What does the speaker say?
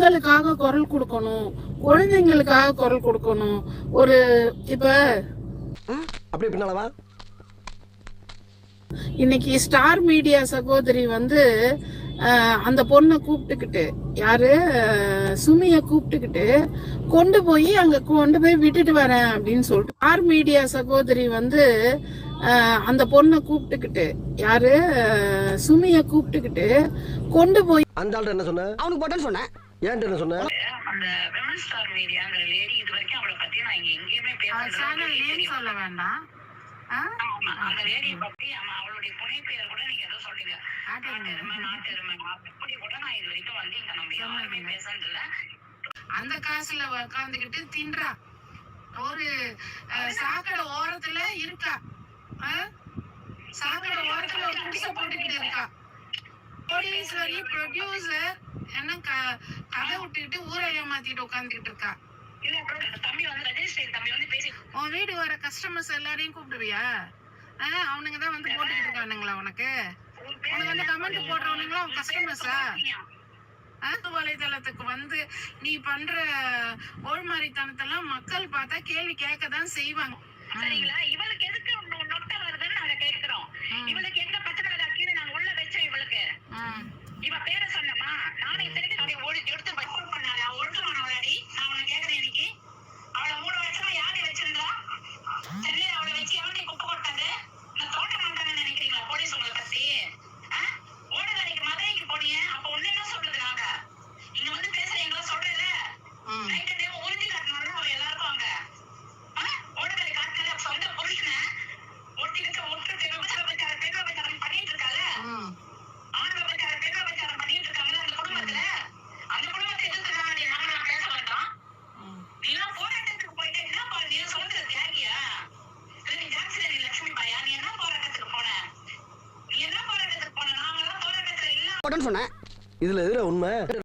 பெண்களுக்காக குரல் கொடுக்கணும். குழந்தைங்களுக்காக குரல் கொடுக்கணும். ஒரு இப்ப அப்படியே பின்னாலவா இன்னைக்கு ஸ்டார் மீடியா சகோதரி வந்து அந்த பொண்ணை கூப்பிட்டுக்கிட்டு யாரு? சுமிய கூப்பிட்டுக்கிட்டு கொண்டு போய் அங்க கொண்டு போய் விட்டுட்டு வரேன் அப்படின்னு சொல்லிட்டு ஸ்டார் மீடியா சகோதரி வந்து அந்த பொண்ணை கூப்பிட்டுக்கிட்டு யாரு? சுமிய கூப்பிட்டுக்கிட்டு கொண்டு போய் அந்த என்ன சொன்ன? அவனுக்கு சொன்னேன். ஏன்ட்ட சொன்ன அந்த விமன் ஸ்டார் மீடியாங்கிற லேடி இது வரைக்கும் அவளை பத்தி நான் இங்க எங்கேயுமே பேசுறது சொல்ல வேண்டாம். அந்த லேடியை பத்தி ஆமா, அவளுடைய புனை பெயர் கூட நீங்க ஏதோ சொல்றீங்க. நாட்டெருமை நாட்டெருமை அப்படி கூட நான் இது வரைக்கும் வந்து இங்க நம்ம யாருமே பேசுறது இல்ல அந்த காசுல உட்காந்துக்கிட்டு தின்றா. ஒரு சாக்கடை ஓரத்துல இருக்கா? சாக்கடை ஓரத்துல ஒரு குடிசை போட்டுக்கிட்டு இருக்கா. ப்ரொடியூசரி ப்ரொடியூசர் என்ன விட்டுக்கிட்டு ஊரை ஏமாத்திட்டு உட்காந்துக்கிட்டு இருக்கா? இல்ல bro, தம்பி வந்து ரஜினிஸ்ரீ தம்பி வந்து பேசி உன் வீடு வர கஸ்டமர்ஸ் எல்லாரையும் கூப்பிடுவியா? அவனுங்க தான் வந்து போட்டுக்கிட்டு இருக்கானுங்களா உனக்கு? உனக்கு வந்து கமெண்ட் போடுறவனுங்களா உன் கஸ்டமர்ஸா வலைதளத்துக்கு வந்து நீ பண்ற ஓழ்மாரித்தனத்தெல்லாம் மக்கள் பார்த்தா கேள்வி கேட்க தான் செய்வாங்க. சரிங்களா? இவளுக்கு எதுக்கு போட்டேன்னு சொன்னேன். இதுல எதுல உண்மை?